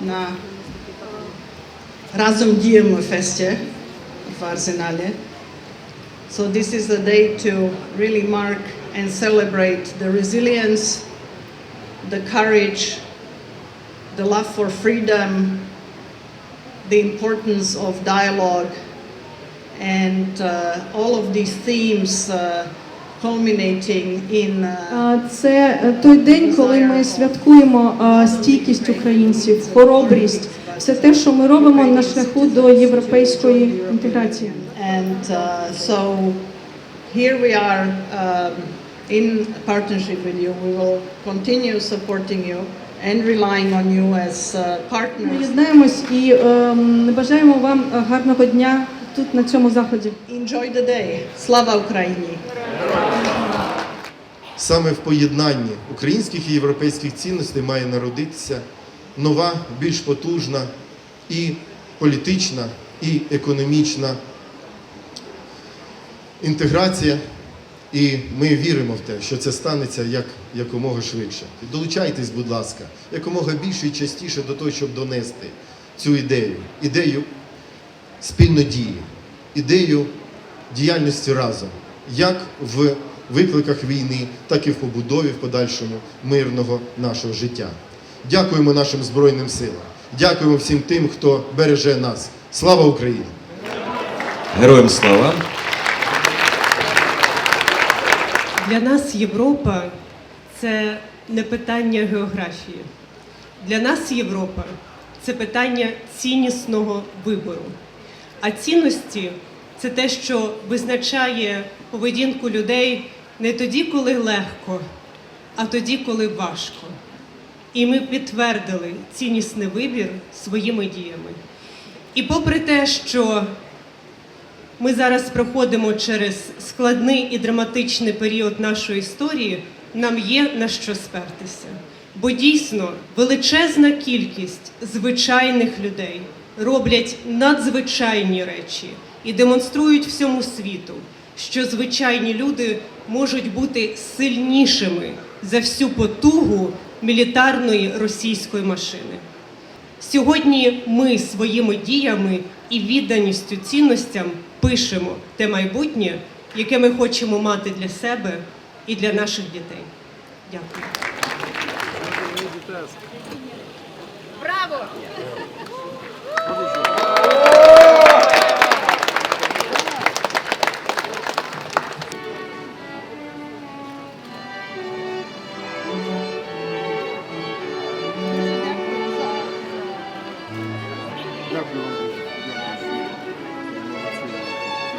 на Разом діємо фесті в Арсеналі. So this is a day to really mark and celebrate the resilience, the courage, the love for freedom, the importance of dialogue, and uh, all of these themes uh, culminating in uh, Це е, той день, коли ми святкуємо стійкість українців, хоробрість, все те, що ми робимо на шляху до європейської інтеграції. And uh, so here we are um, in partnership with you. We will continue supporting you and relying on you as uh, Ми єднаємось і ем, бажаємо вам гарного дня тут на цьому заході. Enjoy the day. Слава Україні! Саме в поєднанні українських і європейських цінностей має народитися нова, більш потужна і політична, і економічна інтеграція. І ми віримо в те, що це станеться як якомога швидше. Долучайтесь, будь ласка, якомога більше і частіше до того, щоб донести цю ідею, ідею спільнодії, ідею діяльності разом, як в викликах війни, так і в побудові в подальшому мирного нашого життя. Дякуємо нашим Збройним силам. Дякуємо всім тим, хто береже нас. Слава Україні! Героям слава! Для нас Європа це не питання географії. Для нас Європа це питання ціннісного вибору. А цінності це те, що визначає поведінку людей не тоді, коли легко, а тоді, коли важко. І ми підтвердили ціннісний вибір своїми діями. І попри те, що ми зараз проходимо через складний і драматичний період нашої історії. Нам є на що спертися. Бо дійсно величезна кількість звичайних людей роблять надзвичайні речі і демонструють всьому світу, що звичайні люди можуть бути сильнішими за всю потугу мілітарної російської машини. Сьогодні ми своїми діями і відданістю цінностям пишемо те майбутнє, яке ми хочемо мати для себе і для наших дітей. Дякую.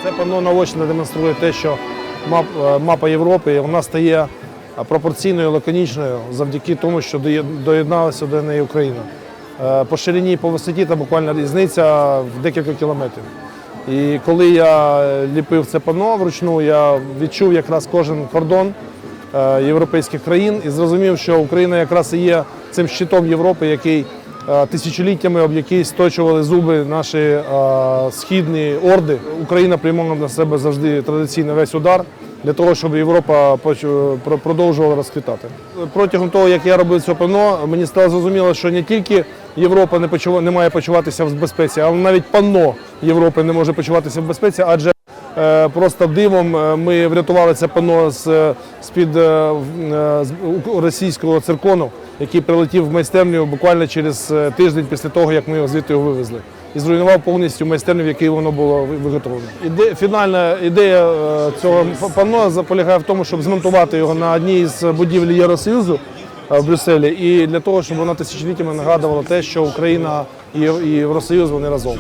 Це панно наочно демонструє те, що е, мапа Європи вона стає пропорційною, лаконічною завдяки тому, що доєдналася до неї Україна. Е, По ширині і по висоті та буквально різниця в декілька кілометрів. І коли я ліпив це панно вручну, я відчув якраз кожен кордон е, європейських країн і зрозумів, що Україна якраз і є цим щитом Європи, який тисячоліттями об який сточували зуби наші е, східні орди. Україна приймала на себе завжди традиційно весь удар для того, щоб Європа продовжувала розквітати. Протягом того, як я робив це панно, мені стало зрозуміло, що не тільки Європа не почува- не має почуватися в безпеці, а навіть панно Європи не може почуватися в безпеці, адже Е, Просто дивом е, ми врятували це е, з-під е, е, російського циркону, який прилетів в майстерню буквально через е, тиждень після того, як ми його звідти його вивезли. І зруйнував повністю майстерню, в якій воно було ви- виготовлено. Іде, фінальна ідея е, цього панно за- полягає в тому, щоб змонтувати його на одній з будівель Євросоюзу е, в Брюсселі, і для того, щоб воно тисячоліттями нагадувало те, що Україна і Євросоюз вони разом.